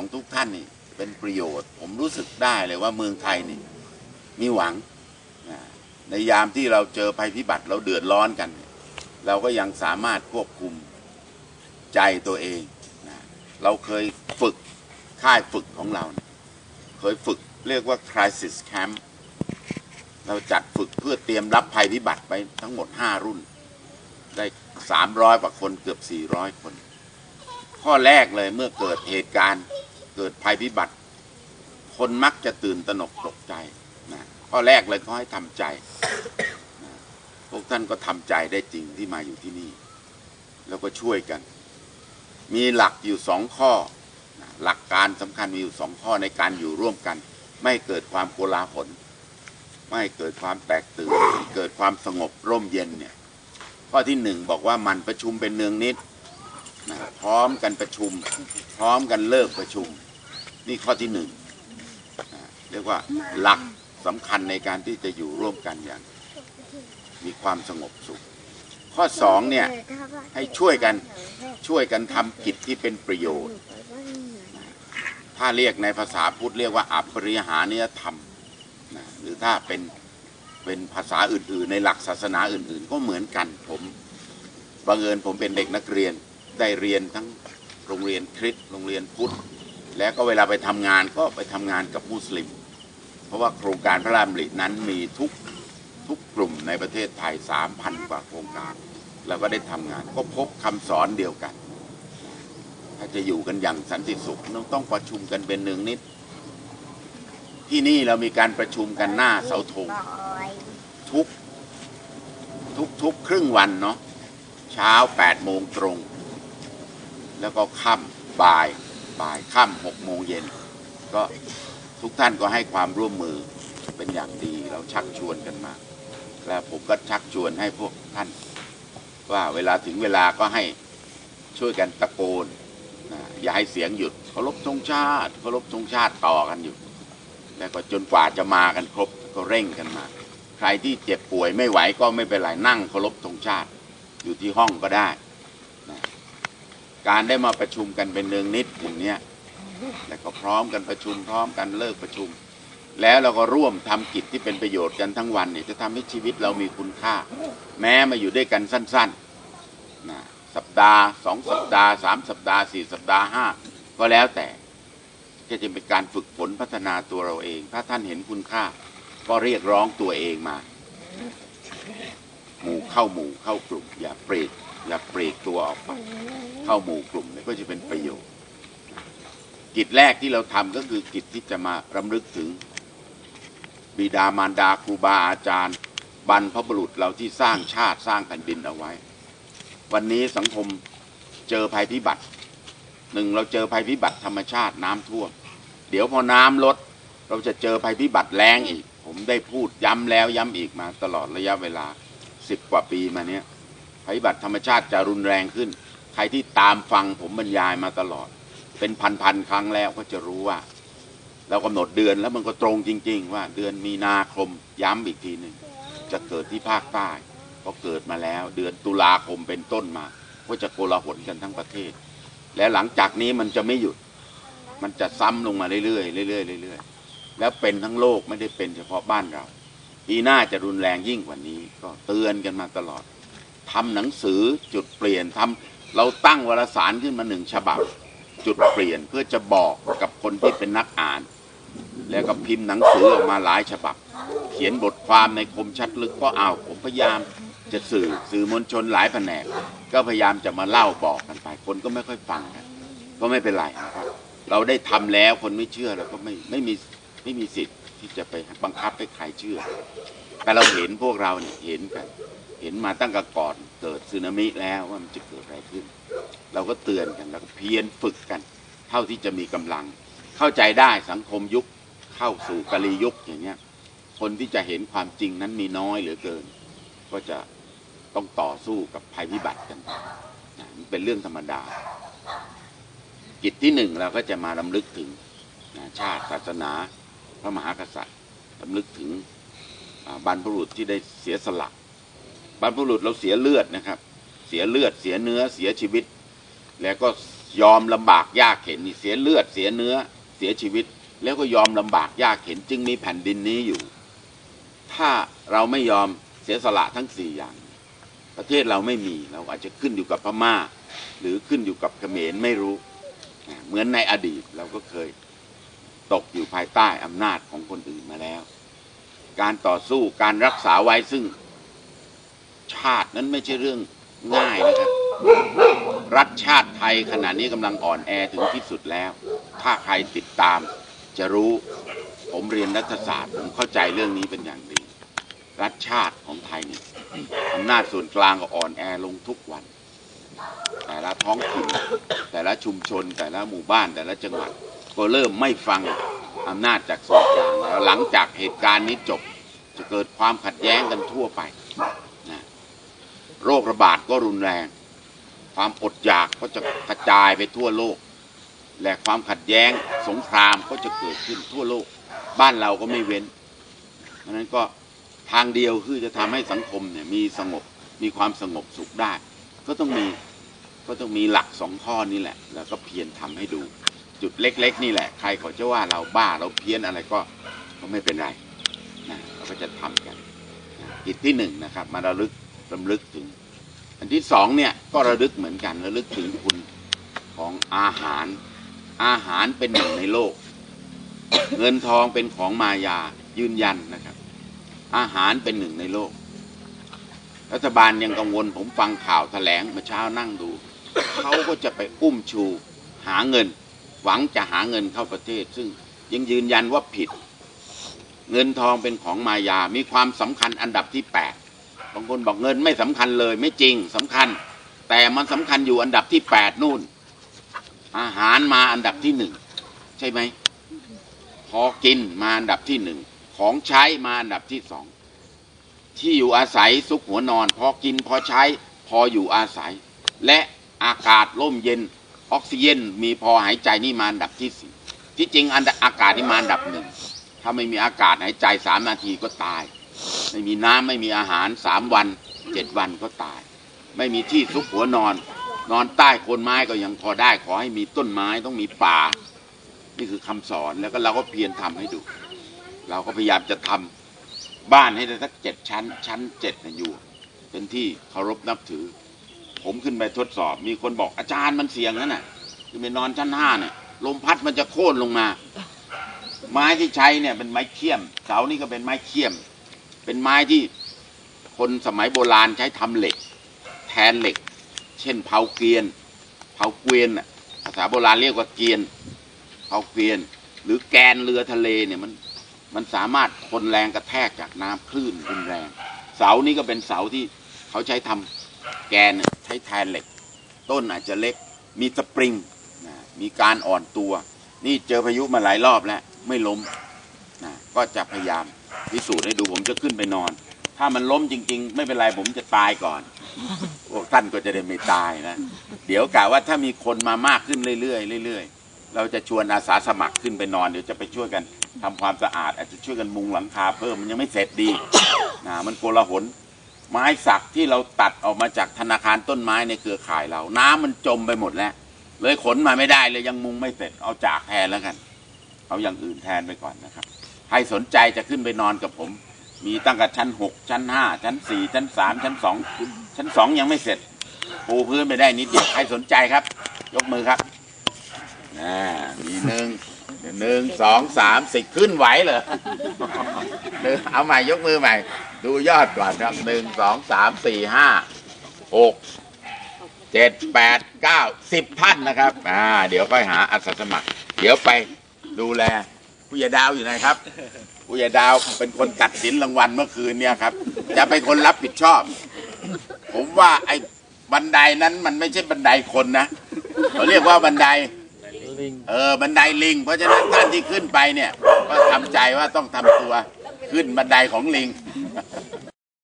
ของทุกท่านนี่เป็นประโยชน์ ผมรู้สึกได้เลยว่าเมืองไทยนี่มีหวัง ในยามที่เราเจอภัยพิบัติเราเดือดร้อนกัน เราก็ยังสามารถควบคุมใจตัวเองนะเราเคยฝึกค่ายฝึกของเราเนี่ยเคยฝึกเรียกว่า crisis camp เราจัดฝึกเพื่อเตรียมรับภัยพิบัติไปทั้งหมด 5 รุ่น ได้ 300กว่าคนเกือบ 400 คน ข้อแรกเลยเมื่อเกิดเหตุการณ์ เกิดภัยพิบัติ คนมักจะตื่นตระหนกตกใจนะข้อแรกเลยเขาให้ทำใจนะพวกท่านก็ทำใจได้จริงที่มาอยู่ที่นี่ แล้วก็ช่วยกัน มีหลักอยู่สองข้อนะหลักการสำคัญมีอยู่สองข้อในการอยู่ร่วมกัน ไม่เกิดความโกลาหลไม่เกิดความแตกตื่นเกิดความสงบร่มเย็นเนี่ยข้อที่หนึ่งบอกว่ามันประชุมเป็นเนืองนิดนะพร้อมกันประชุม พร้อมกันเลิกประชุม นี่ข้อที่หนึ่งเรียกว่าหลักสำคัญในการที่จะอยู่ร่วมกันอย่าง มีความสงบสุข ข้อสองเนี่ยให้ช่วยกันช่วยกันทำกิจที่เป็นประโยชน์ ถ้าเรียกในภาษาพุทธเรียกว่าอัปปริหานิยธรรมนะหรือถ้าเป็นเป็นภาษาอื่นๆ ในหลักศาสนาอื่นๆ ก็เหมือนกันผมบังเอิญผมเป็นเด็กนักเรียนได้เรียนทั้งโรงเรียนคริสต์โรงเรียนพุทธ แล้วก็เวลาไปทำงานก็ไปทำงานกับมุสลิม เพราะว่าโครงการพระราชดำรินั้นมีทุกทุกกลุ่มในประเทศไทยสามพันกว่าโครงการ เราก็ได้ทำงาน ก็พบคำสอนเดียวกัน ถ้าจะอยู่กันอย่างสันติสุขต้องต้องประชุมกันเป็นหนึ่งนิด ที่นี่เรามีการประชุมกันหน้าเสาธงทุกทุกทุกครึ่งวันเนาะเช้าแปดโมงตรง แล้วก็ค่ำบ่าย บ่ายค่ำหกโมงเย็น ก็ทุกท่านก็ให้ความร่วมมือเป็นอย่างดีเราชักชวนกันมา แล้วผมก็ชักชวนให้พวกท่าน ว่าเวลาถึงเวลาก็ให้ช่วยกันตะโกนนะอย่าให้เสียงหยุดเคารพธงชาติเคารพธงชาติต่อกันอยู่ แล้วก็จนกว่าจะมากันครบก็เร่งกันมา ใครที่เจ็บป่วยไม่ไหวก็ไม่เป็นไรนั่งเคารพธงชาติ อยู่ที่ห้องก็ได้ การได้มาประชุมกันเป็นเนืองนิดอย่างเนี้ยแล้วก็พร้อมกันประชุมพร้อมกันเลิกประชุม แล้วเราก็ร่วมทำกิจที่เป็นประโยชน์กันทั้งวันเนี่ยจะทำให้ชีวิตเรามีคุณค่า แม้มาอยู่ด้วยกันสั้นๆนะสัปดาห์สองสัปดาห์สามสัปดาห์สี่สัปดาห์ห้าก็แล้วแต่ก็จะเป็นการฝึกฝนพัฒนาตัวเราเอง ถ้าท่านเห็นคุณค่า ก็เรียกร้องตัวเองมา หมู่เข้าหมู่เข้ากลุ่มอย่าเปรกอย่าเปรกตัวออกไป เข้าหมู่กลุ่มเนี่ยก็จะเป็นประโยชน์ กิจแรกที่เราทำก็คือกิจที่จะมารำลึกถึง บิดามารดาครูบาอาจารย์ บรรพบุรุษเราที่สร้างชาติสร้างแผ่นดินเอาไว้ วันนี้สังคมเจอภัยพิบัติหนึ่งเราเจอภัยพิบัติธรรมชาติน้ำท่วม เดี๋ยวพอน้ำลด เราจะเจอภัยพิบัติแรงอีก ผมได้พูดย้ำแล้วย้ำอีกมาตลอดระยะเวลาสิบกว่าปีมาเนี้ยภัยพิบัติธรรมชาติจะรุนแรงขึ้น รที่ตามฟังผมบรรยายมาตลอด เป็นพันๆครั้งแล้วก็จะรู้ว่า เรากำหนดเดือนแล้วมันก็ตรงจริง ๆ ว่าเดือนมีนาคมย้ำอีกทีหนึ่งจะเกิดที่ภาคใต้ก็เกิดมาแล้ว เดือนตุลาคมเป็นต้นมา ก็จะโกลาหลกันทั้งประเทศ และหลังจากนี้มันจะไม่หยุด มันจะซ้ำลงมาเรื่อยๆเรื่อยๆเรื่อยๆแล้วเป็นทั้งโลกไม่ได้เป็นเฉพาะบ้านเราปีหน้าจะรุนแรงยิ่งกว่านี้ ก็เตือนกันมาตลอดทำหนังสือจุดเปลี่ยนทำ เราตั้งวารสารขึ้นมาหนึ่งฉบับ จุดเปลี่ยนเพื่อจะบอกกับคนที่เป็นนักอ่าน แล้วก็พิมพ์หนังสือออกมาหลายฉบับ เขียนบทความในคมชัดลึกก็เอาผมพยายามจะสื่อสื่อมวลชนหลายแผนก ก็พยายามจะมาเล่าบอกกันไปคนก็ไม่ค่อยฟังกันก็ไม่เป็นไรนะครับ เราได้ทำแล้วคนไม่เชื่อเราก็ไม่ไม่มีไม่มีสิทธิ์ที่จะไปบังคับให้ใครเชื่อ แต่เราเห็นพวกเราเนี่ยเห็นกัน เห็นมาตั้งแต่ก่อนเกิดสึนามิแล้วว่ามันจะเกิดอะไรขึ้น เราก็เตือนกันแล้วก็เพียรฝึกกัน เท่าที่จะมีกำลัง เข้าใจได้สังคมยุคเข้าสู่กาลียุคอย่างเงี้ยคนที่จะเห็นความจริงนั้นมีน้อยเหลือเกิน ก็จะต้องต่อสู้กับภัยพิบัติกันนะมันเป็นเรื่องธรรมดา กิจที่หนึ่งเราก็จะมาลำลึกถึงนะชาติศาสนา พระมหากษัตริย์ลำลึกถึงบรรพบุรุษที่ได้เสียสละ บรรพบุรุษเราเสียเลือดนะครับ เสียเลือดเสียเนื้อเสียชีวิต แล้วก็ยอมลำบากยากเข็นนี่เสียเลือดเสียเนื้อเสียชีวิต แล้วก็ยอมลำบากยากเข็นจึงมีแผ่นดินนี้อยู่ ถ้าเราไม่ยอมเสียสละทั้งสี่อย่าง ประเทศเราไม่มีเราอาจจะขึ้นอยู่กับพม่า หรือขึ้นอยู่กับเขมรไม่รู้ เหมือนในอดีตเราก็เคยตกอยู่ภายใต้อำนาจของคนอื่นมาแล้ว การต่อสู้การรักษาไว้ซึ่งาตินั้นไม่ใช่เรื่องง่ายนะครับ รัฐชาติไทยขณะนี้กำลังอ่อนแอถึงที่สุดแล้ว ถ้าใครติดตามจะรู้ผมเรียนรัฐศาสตร์ ผมเข้าใจเรื่องนี้เป็นอย่างดี รัฐชาติของไทยเนี่ยอำนาจส่วนกลางก็อ่อนแอลงทุกวัน แต่ละท้องถิ่นแต่ละชุมชน แต่ละหมู่บ้าน แต่ละจังหวัด ก็เริ่มไม่ฟังอำนาจจากส่วนกลางแล้วหลังจากเหตุการณ์นี้จบ จะเกิดความขัดแย้งกันทั่วไป โรคระบาดก็รุนแรง ความอดอยากก็จะกระจายไปทั่วโลก และความขัดแย้งสงครามก็จะเกิดขึ้นทั่วโลก บ้านเราก็ไม่เว้นเพราะนั้นก็ทางเดียวคือจะทำให้สังคมเนี่ยมีสงบมีความสงบสุขได้ ก็ต้องมีก็ต้องมีหลักสองข้อนี้แหละ แล้วก็เพียรทำให้ดู จุดเล็ก ๆ นี่แหละ ใครเขาจะว่าเราบ้าเราเพี้ยนอะไรก็ก็ไม่เป็นไรนะเราก็จะทำกันนะกิจที่หนึ่งนะครับ มาระลึก รำลึกถึง อันที่สองเนี่ยก็ระลึกเหมือนกันระลึกถึงคุณของอาหาร อาหารเป็นหนึ่งในโลก เงินทองเป็นของมายายืนยันนะครับ อาหารเป็นหนึ่งในโลก รัฐบาลยังกังวลผมฟังข่าวแถลงเมื่อเช้านั่งดูเขาก็จะไปอุ้มชูหาเงิน หวังจะหาเงินเข้าประเทศ ซึ่งยังยืนยันว่าผิด เงินทองเป็นของมายามีความสำคัญอันดับที่แปด บางคนบอกเงินไม่สำคัญเลย ไม่จริงสำคัญ แต่มันสำคัญอยู่อันดับที่แปดนู่น อาหารมาอันดับที่หนึ่งใช่ไหมพอกินมาอันดับที่หนึ่งของใช้มาอันดับที่สองที่อยู่อาศัยสุขหัวนอน พอกินพอใช้พออยู่อาศัย และอากาศร่มเย็นออกซิเจนมีพอหายใจนี่มาอันดับที่สี่ที่จริงอันดับอากาศนี่มาอันดับหนึ่งถ้าไม่มีอากาศหายใจสามนาทีก็ตาย ไม่มีน้ำไม่มีอาหารสามวันเจ็ดวันก็ตาย ไม่มีที่ซุกหัวนอน นอนใต้โคนไม้ก็ยังพอได้ ขอให้มีต้นไม้ต้องมีป่า นี่คือคำสอนแล้วก็เราก็เพียรทำให้ดู เราก็พยายามจะทำบ้านให้ได้สักเจ็ดชั้น ชั้นเจ็ดนะอยู่ เป็นที่เคารพนับถือ ผมขึ้นไปทดสอบ มีคนบอกอาจารย์มันเสี่ยงนั่นน่ะคือไปนอนชั้นห้าเนี่ยลมพัดมันจะโค่นลงมา ไม้ที่ใช้เนี่ยเป็นไม้เขี้ยม เสานี่ก็เป็นไม้เขี้ยม เป็นไม้ที่คนสมัยโบราณใช้ทำเหล็ก แทนเหล็ก เช่นเผาเกวียน เผาเกวียนน่ะภาษาโบราณเรียกว่าเกวียน เผาเกวียน หรือแกนเรือทะเลเนี่ยมันมันสามารถทนแรงกระแทกจากน้ำคลื่นรุนแรง เสานี่ก็เป็นเสาที่เขาใช้ทำแกนใช้แทนเหล็ก ต้นอาจจะเล็กมีสปริงนะมีการอ่อนตัว นี่เจอพายุมาหลายรอบแล้ว ไม่ล้มนะก็จะพยายาม พิสูจน์ให้ดูผมจะขึ้นไปนอน ถ้ามันล้มจริง ๆ ไม่เป็นไรผมจะตายก่อนพวกท่านก็จะได้ไม่ตายนะ เดี๋ยวกะว่าถ้ามีคนมามากขึ้นเรื่อยๆเรื่อยๆ เราจะชวนอาสาสมัครขึ้นไปนอนเดี๋ยวจะไปช่วยกันทำความสะอาด อาจจะช่วยกันมุงหลังคาเพิ่มมันยังไม่เสร็จดีนะมันโกลาหลไม้สักที่เราตัดออกมาจากธนาคารต้นไม้ในเครือข่ายเรา น้ำมันจมไปหมดแล้ว เลยขนมาไม่ได้เลยยังมุงไม่เสร็จเอาจากแทนแล้วกัน เอาอย่างอื่นแทนไปก่อนนะครับ ใครสนใจจะขึ้นไปนอนกับผม มีตั้งแต่ชั้นหกชั้นห้าชั้นสี่ชั้นสามชั้นสองชั้นสองยังไม่เสร็จ ปูพื้นไปได้นิดเดียวใครสนใจครับ ยกมือครับอ่ามีหนึ่งหนึ่งสองสามสิขึ้นไหวเหรอหนึ่งเอาใหม่ยกมือใหม่ ดูยอดก่อนครับหนึ่งสองสามสี่ห้าหกเจ็ดแปดเก้าสิบท่านนะครับ อ่า เดี๋ยวค่อยหาอาสาสมัคร เดี๋ยวไปดูแล ผู้ใหญ่ดาวอยู่ไหนครับผู้ใหญ่ดาวเป็นคนตัดสินรางวัลเมื่อคืนเนี่ยครับ จะเป็นคนรับผิดชอบ ผมว่าไอ้บันไดนั้นมันไม่ใช่บันไดคนนะเขาเรียกว่าบันไดเออบันไดลิง เพราะฉะนั้นท่านที่ขึ้นไปเนี่ย ก็ทำใจว่าต้องทำตัวขึ้นบันไดของลิง